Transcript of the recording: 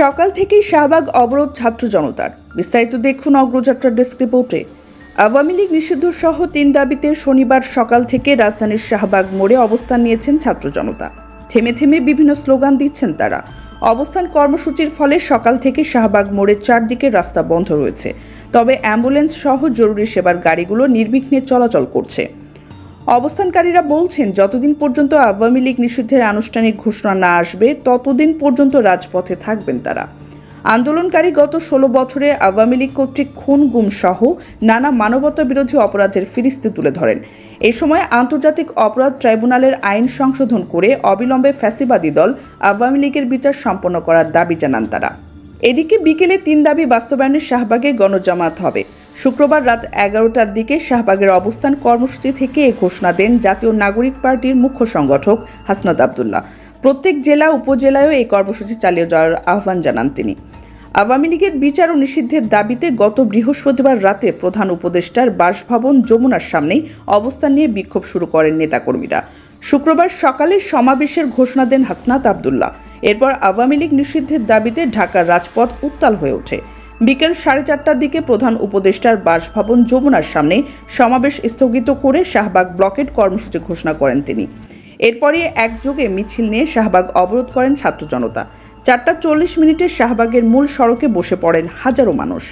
সকাল থেকেই শাহবাগ অবরোধ ছাত্র জনতার। বিস্তারিত দেখুন অগ্রযাত্রার ডেস্ক রিপোর্টে। আওয়ামী লীগ নিষিদ্ধ সহ তিন দাবিতে শনিবার সকাল থেকে রাজধানীর শাহবাগ মোড়ে অবস্থান নিয়েছেন ছাত্র জনতা। থেমে থেমে বিভিন্ন স্লোগান দিচ্ছেন তারা। অবস্থান কর্মসূচির ফলে সকাল থেকে শাহবাগ মোড়ের চারদিকে রাস্তা বন্ধ রয়েছে। তবে অ্যাম্বুলেন্স সহ জরুরি সেবার গাড়িগুলো নির্বিঘ্নে চলাচল করছে। অবস্থানকারীরা বলছেন, যতদিন পর্যন্ত আওয়ামী লীগ নিষিদ্ধের আনুষ্ঠানিক ঘোষণা না আসবে, ততদিন পর্যন্ত রাজপথে থাকবেন তারা। আন্দোলনকারী গত ষোলো বছরে আওয়ামী লীগ কর্তৃক খুন, গুম সহ নানা মানবতা বিরোধী অপরাধের ফিরিস্তি তুলে ধরেন। এই সময় আন্তর্জাতিক অপরাধ ট্রাইব্যুনালের আইন সংশোধন করে অবিলম্বে ফ্যাসিবাদী দল আওয়ামী লীগের বিচার সম্পন্ন করার দাবি জানান তারা। এদিকে বিকেলে তিন দাবি বাস্তবায়নের শাহবাগে গণজামাত হবে। শুক্রবার রাত এগারোটার দিকে শাহবাগের অবস্থান কর্মসূচি থেকে এ ঘোষণা দেন জাতীয় নাগরিক পার্টির মুখ্য সংগঠক হাসনাত আবদুল্লাহ। প্রত্যেক জেলা, উপজেলায়ও এই কর্মসূচি চালিয়ে যাওয়ার আহ্বান জানান তিনি। আওয়ামী লীগের বিচার ও নিষিদ্ধের দাবিতে গত বৃহস্পতিবার রাতে প্রধান উপদেষ্টার বাসভবন যমুনার সামনেই অবস্থান নিয়ে বিক্ষোভ শুরু করেন নেতাকর্মীরা। শুক্রবার সকালে সমাবেশের ঘোষণা দেন হাসনাত আবদুল্লাহ। এরপর আওয়ামী লীগ নিষিদ্ধের দাবিতে ঢাকার রাজপথ উত্তাল হয়ে ওঠে। বিকেল সাড়ে চারটার দিকে প্রধান উপদেষ্টার বাসভবন যমুনার সামনে সমাবেশ স্থগিত করে শাহবাগ ব্লকেট কর্মসূচি ঘোষণা করেন তিনি। এরপরে একযোগে মিছিল নিয়ে শাহবাগ অবরোধ করেন ছাত্র জনতা। চারটা চল্লিশ মিনিটে শাহবাগের মূল সড়কে বসে পড়েন হাজারো মানুষ।